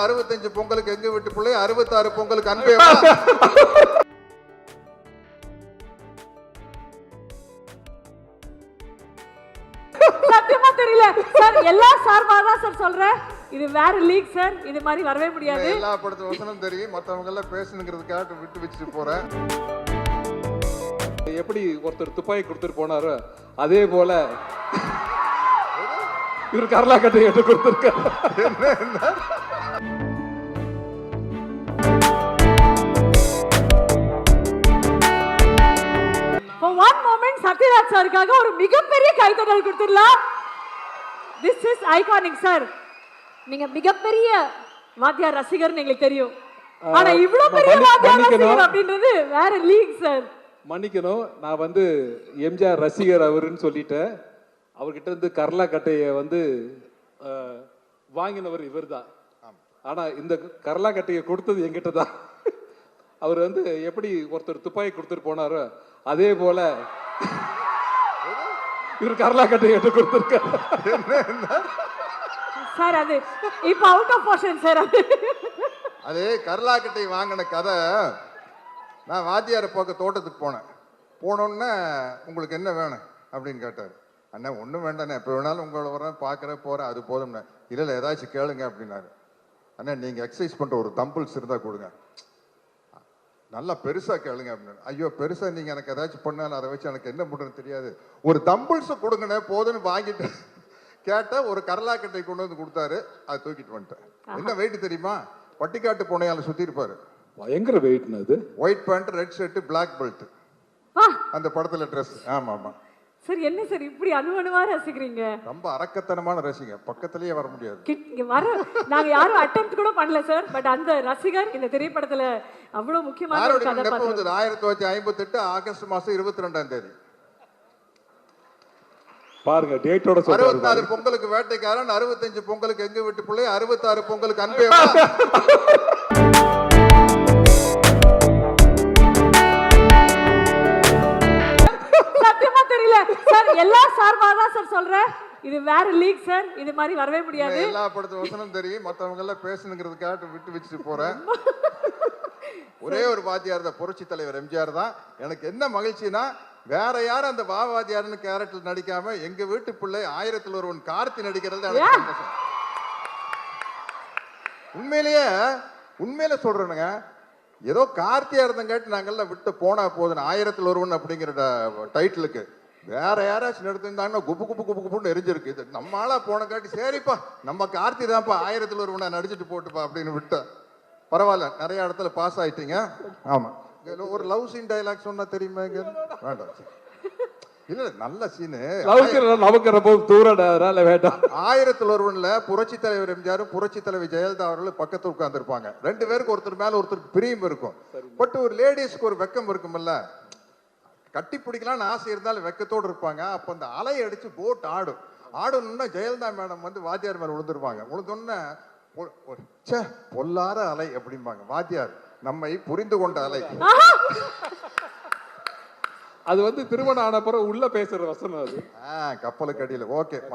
அறுபத்தஞ்சு பொங்கலுக்கு எங்க வீட்டு பிள்ளை? அறுபத்தாறு பொங்கலுக்கு அன்பே. சத்தியமா தெரியல. சார் எல்லா சார்பா தான் சார் சொல்றேன். இது வேற லீக் சார். இது மாதிரி வரவே முடியாது. எல்லா படத்து வசனம் தெரியும். மத்தவங்க எல்லாம் பேசணுங்கிறதுக்காக விட்டு வச்சுட்டு போறேன். எப்படி ஒருத்தர் துப்பாக்கி கொடுத்துட்டு போனாரோ அதே போல இவர் கரலாக்கட்டை எடுத்து கொடுத்துருக்காரு. For one moment சத்யராஜ் சாருக்காக ஒரு மிகப்பெரிய கைத்தட்டல் கொடுத்துடலாம். திஸ் இஸ் ஐகானிக் சார் நீங்க மிகப்பெரிய வாத்தியார் ரசிகர்னு எங்களுக்கு தெரியும். ஆனா இவ்வளவு பெரிய வாத்தியார். ரசிகர் அப்படின்றது வேற லீக் சார் மன்னிக்கணும். நான் வந்து எம்ஜிஆர் ரசிகர் அவருன்னு சொல்லிட்டேன். அவர்கிட்ட இருந்து கரலாக்கட்டையை வந்து அஹ், வாங்கினவர் இவர்தான். ஆனா இந்த கரலாக்கட்டையை கொடுத்தது என்கிட்ட தான் அவர் வந்து எப்படி ஒருத்தர் துப்பாக்கி கொடுத்துட்டு போனாரோ அதே போல இவர் கரலாக்கட்டையை எடுத்து கொடுத்துருக்காரு. சார் அது இப்ப அவுட் ஆஃப் போர்ஷன் சார் அது. அது கர்லாக்கட்டை வாங்கின கதை. நான் வாத்தியாரை பார்க்க தோட்டத்துக்கு போனேன். போனோன்னே உங்களுக்கு என்ன வேணும்? அப்படின்னு கேட்டார். அண்ணா ஒன்றும் வேண்டாண்ணே எப்போ வேணாலும் உங்களை வரேன் பார்க்குறேன் போகிறேன் அது போதும்ண்ணே. இல்லை இல்லை ஏதாச்சும் கேளுங்க அப்படின்னாரு. அண்ணா நீங்கள் எக்ஸசைஸ் பண்ணுற ஒரு தம்பிள்ஸ் இருந்தால் கொடுங்க. நல்லா பெருசாக கேளுங்க அப்படின்னு ஐயோ பெருசாக நீங்கள் எனக்கு ஏதாச்சும் பண்ணாலும் அதை வச்சு எனக்கு என்ன பண்ணுறதுன்னு தெரியாது. ஒரு தம்பிள்ஸை கொடுங்கண்ணே போதுன்னு வாங்கிட்டு கேட்டால் ஒரு கரலாக்கட்டை கொண்டு வந்து கொடுத்தாரு. அதை தூக்கிட்டு வந்துட்டேன் என்ன வெயிட் தெரியுமா? பட்டிக்காட்டு புனையால சுற்றி இருப்பாரு. பயங்கர வெயிட்னு அது white pant red shirt black belt வா அந்த படத்தில் ட்ரெஸ் ஆமாம் ஆமாம். சார் என்ன சார் இப்படி அணுவணுவா ரசிக்கிறீங்க? ரொம்ப அரக்கத்தனமான ரசிங்க பக்கத்துலயே வர முடியாது. வர நாங்க யாரும் அட்டெம்ப்ட் கூட பண்ணல சார் பட் அந்த ரசிகர் இந்த திரைப்படத்துல அவ்வளவு முக்கியமான ஆயிரத்தி தொள்ளாயிரத்தி ஐம்பத்தெட்டு ஆகஸ்ட் மாசம் இருபத்தி ரெண்டாம் தேதி. பாருங்க டேட்டோட அறுபத்தாறு பொங்கலுக்கு வேட்டைக்காரன் அறுபத்தஞ்சு பொங்கலுக்கு எங்க வீட்டு பிள்ளை அறுபத்தாறு பொங்கலுக்கு அன்பே எல்லா சார்பா தான் சார் சொல்றேன் இது வேற லீக் சார் இது மாதிரி வரவே முடியாது. எல்லா படத்து வசனம் தெரியும். மத்தவங்க எல்லாம் பேசணுங்கிறதுக்காக விட்டு வச்சுட்டு போறேன். ஒரே ஒரு வாத்தியார் தான் புரட்சி தலைவர் எம்ஜிஆர் தான். எனக்கு என்ன மகிழ்ச்சினா வேற யாரும் அந்த வா வாத்தியார்னு கேரக்டர் நடிக்காம எங்க வீட்டு பிள்ளை ஆயிரத்தில் ஒருவன் கார்த்தி நடிக்கிறது எனக்கு Yeah. சந்தோஷம். உண்மையிலேயே உண்மையில சொல்றேனுங்க. ஏதோ கார்த்தியா இருந்தங்காட்டி நாங்கெல்லாம் விட்டு போனா போதும் ஆயிரத்தில் ஒருவன் அப்படிங்கிற டைட்டிலுக்கு வேற யாராச்சும் எடுத்திருந்தாங்கன்னா குப்பு குப்பு குப்பு குப்புன்னு எரிஞ்சிருக்கு. இது நம்ம ஆளா போனங்காட்டி சரிப்பா நம்ம கார்த்தி தான்ப்பா ஆயிரத்தில் ஒருவனை நடிச்சிட்டு போட்டுப்பா அப்படின்னு விட்டேன் பரவாயில்ல நிறைய இடத்துல பாஸ் ஆயிட்டீங்க. ஆமா. ஒரு லவ் சீன் டைலாக் சொன்னா தெரியுமா வேண்டாம். இல்ல நல்ல சீனு நமக்கு ரொம்ப தூரம் வேண்டாம். ஆயிரத்தில் ஒருவன்ல புரட்சி தலைவர் எம்ஜிஆரும் புரட்சி தலைவி ஜெயலலிதா அவர்களும் பக்கத்துல உட்கார்ந்துருப்பாங்க. ரெண்டு பேருக்கு ஒருத்தர் மேல ஒருத்தருக்கு பிரியம் இருக்கும். பட் ஒரு லேடிஸ்க்கு ஒரு வெக்கம் இருக்கும்ல கட்டி பிடிக்கலாம்னு ஆசை இருந்தாலும் வெக்கத்தோடு இருப்பாங்க. அப்போ அந்த அலை அடிச்சு போட் ஆடும். ஆடணும்னா ஜெயலலிதா மேடம் வந்து வாத்தியார் மேல விழுந்துருவாங்க விழுந்தோன்னே பொ- பொ- ச்சே பொல்லாத அலை அப்படிம்பாங்க. வாத்தியார் நம்மை புரிந்து கொண்ட அலை. அது வந்து திருமணம் ஆன பிறகு உள்ள பேசுற வசனம் அது. ஆ கப்பலுக்கு அடியில். ஓகே.